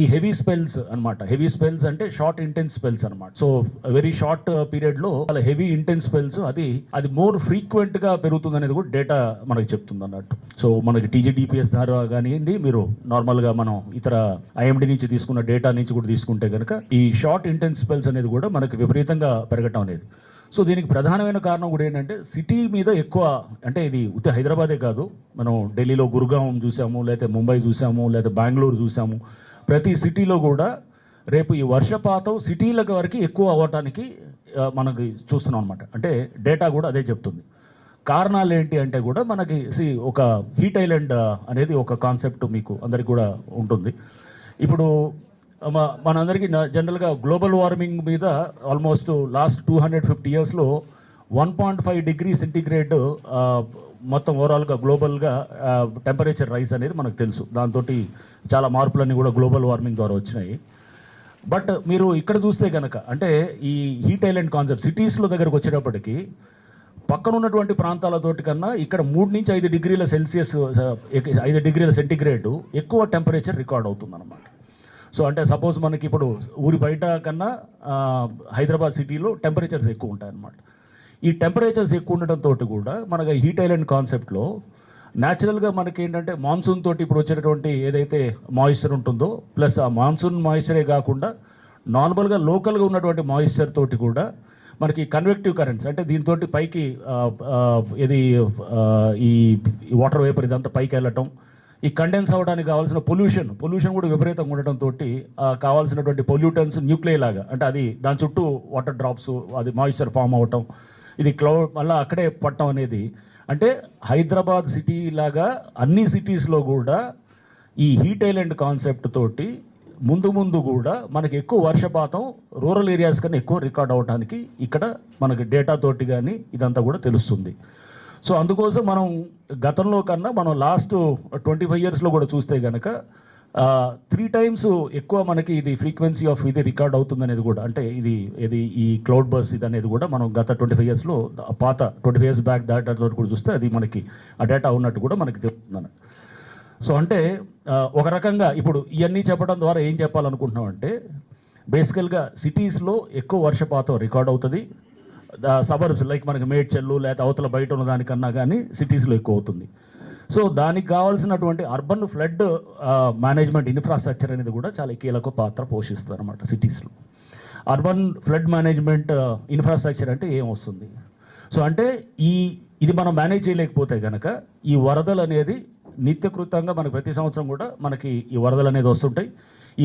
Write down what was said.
ఈ heavy spells అన్నమాట. Heavy spells అంటే షార్ట్ ఇంటెన్స్ స్పెల్స్ అనమాట సో వెరీ షార్ట్ పీరియడ్లో చాలా హెవీ ఇంటెన్స్ స్పెల్స్ అది అది మోర్ ఫ్రీక్వెంట్గా పెరుగుతుంది అనేది కూడా డేటా మనకి చెప్తుంది అన్నట్టు. సో మనకి టీజీడీపీఎస్ ద్వారా కానివ్వండి మీరు నార్మల్గా మనం ఇతర ఐఎండి నుంచి తీసుకున్న డేటా నుంచి కూడా తీసుకుంటే కనుక ఈ షార్ట్ ఇంటెన్స్ స్పెల్స్ అనేది కూడా మనకి విపరీతంగా పెరగటం అనేది. సో దీనికి ప్రధానమైన కారణం కూడా ఏంటంటే సిటీ మీద ఎక్కువ అంటే ఇది ఉత్త హైదరాబాదే కాదు. మనం ఢిల్లీలో గురుగాం చూసాము లేకపోతే ముంబై చూసాము లేకపోతే బెంగళూరు చూసాము. ప్రతి సిటీలో కూడా రేపు ఈ వర్షపాతం సిటీల వరకు ఎక్కువ అవ్వటానికి మనకి చూస్తున్నాం అనమాట అంటే డేటా కూడా అదే చెప్తుంది. కారణాలు ఏంటి అంటే కూడా మనకి సి ఒక హీట్ ఐలాండ్ అనేది ఒక కాన్సెప్ట్ మీకు అందరికి కూడా ఉంటుంది. ఇప్పుడు మనందరికీ జనరల్గా గ్లోబల్ వార్మింగ్ మీద almost last two hundred fifty ఇయర్స్లో one point five degree centigrade మొత్తం ఓవరాల్గా గ్లోబల్గా టెంపరేచర్ రైస్ అనేది మనకు తెలుసు. దాంతో చాలా మార్పులన్నీ కూడా గ్లోబల్ వార్మింగ్ ద్వారా వచ్చినాయి. బట్ మీరు ఇక్కడ చూస్తే కనుక అంటే ఈ హీట్ ఐలాండ్ కాన్సెప్ట్ సిటీస్లో దగ్గరకు వచ్చేటప్పటికి పక్కన ఉన్నటువంటి ప్రాంతాలతోటి కన్నా ఇక్కడ మూడు నుంచి ఐదు డిగ్రీల సెల్సియస్ ఐదు డిగ్రీల సెంటిగ్రేడ్ ఎక్కువ టెంపరేచర్ రికార్డ్ అవుతుంది అనమాట సో అంటే సపోజ్ మనకి ఇప్పుడు ఊరి బయట కన్నా హైదరాబాద్ సిటీలో టెంపరేచర్స్ ఎక్కువ ఉంటాయి అన్నమాట ఈ టెంపరేచర్స్ ఎక్కువ ఉండటంతో కూడా మనకి హీట్ ఐలాండ్ కాన్సెప్ట్లో న్యాచురల్గా మనకి ఏంటంటే మాన్సూన్ తోటి ఇప్పుడు వచ్చేటటువంటి ఏదైతే మాయిశ్చర్ ఉంటుందో ప్లస్ ఆ మాన్సూన్ మాయిశ్చరే కాకుండా నార్మల్గా లోకల్గా ఉన్నటువంటి మాయిశ్చర్ తోటి కూడా మనకి కన్వెక్టివ్ కరెంట్స్ అంటే దీంతో పైకి ఇది ఈ వాటర్ వేపర్ ఇదంతా పైకి వెళ్ళటం ఈ కండెన్స్ అవ్వడానికి కావాల్సిన పొల్యూషన్ పొల్యూషన్ కూడా విపరీతంగా ఉండటంతో కావాల్సినటువంటి పొల్యూటన్స్ న్యూక్లియర్ లాగా అంటే అది దాని చుట్టూ వాటర్ డ్రాప్స్ అది మాయిశ్చర్ ఫామ్ అవ్వటం ఇది క్లౌడ్ మళ్ళీ అక్కడే పట్టడం అనేది. అంటే హైదరాబాద్ సిటీ లాగా అన్ని సిటీస్లో కూడా ఈ హీట్ ఐలాండ్ కాన్సెప్ట్ తోటి ముందు ముందు కూడా మనకి ఎక్కువ వర్షపాతం రూరల్ ఏరియాస్ కన్నా ఎక్కువ రికార్డ్ అవడానికి ఇక్కడ మనకి డేటా తోటి కానీ ఇదంతా కూడా తెలుస్తుంది. సో అందుకోసం మనం గతంలో కన్నా మనం లాస్ట్ ట్వంటీ ఫైవ్ ఇయర్స్లో కూడా చూస్తే కనుక త్రీ టైమ్స్ ఎక్కువ మనకి ఇది ఫ్రీక్వెన్సీ ఆఫ్ ఇది రికార్డ్ అవుతుంది అనేది కూడా అంటే ఇది ఇది ఈ క్లౌడ్ బస్ ఇది అనేది కూడా మనం గత ట్వంటీ ఫైవ్ ఇయర్స్లో పాత twenty five years back data తోటి కూడా చూస్తే అది మనకి ఆ డేటా ఉన్నట్టు కూడా మనకి తెలుస్తుంది అన్నట్టు. సో అంటే ఒక రకంగా ఇప్పుడు ఇవన్నీ చెప్పడం ద్వారా ఏం చెప్పాలనుకుంటున్నాం అంటే బేసికల్గా సిటీస్లో ఎక్కువ వర్షపాతం రికార్డ్ అవుతుంది సబర్బ్స్ లైక్ మనకి మేడ్చల్లు లేకపోతే అవతల బయట ఉన్న దానికన్నా కానీ సిటీస్లో ఎక్కువ అవుతుంది సో దానికి కావాల్సినటువంటి అర్బన్ ఫ్లడ్ మేనేజ్మెంట్ ఇన్ఫ్రాస్ట్రక్చర్ అనేది కూడా చాలా కీలక పాత్ర పోషిస్తుంది అనమాట సిటీస్లో. అర్బన్ ఫ్లడ్ మేనేజ్మెంట్ ఇన్ఫ్రాస్ట్రక్చర్ అంటే ఏం వస్తుంది? సో అంటే ఈ ఇది మనం మేనేజ్ చేయలేకపోతే కనుక ఈ వరదలు అనేది నిత్యకృతంగా మనకి ప్రతి సంవత్సరం కూడా మనకి ఈ వరదలు అనేది వస్తుంటాయి.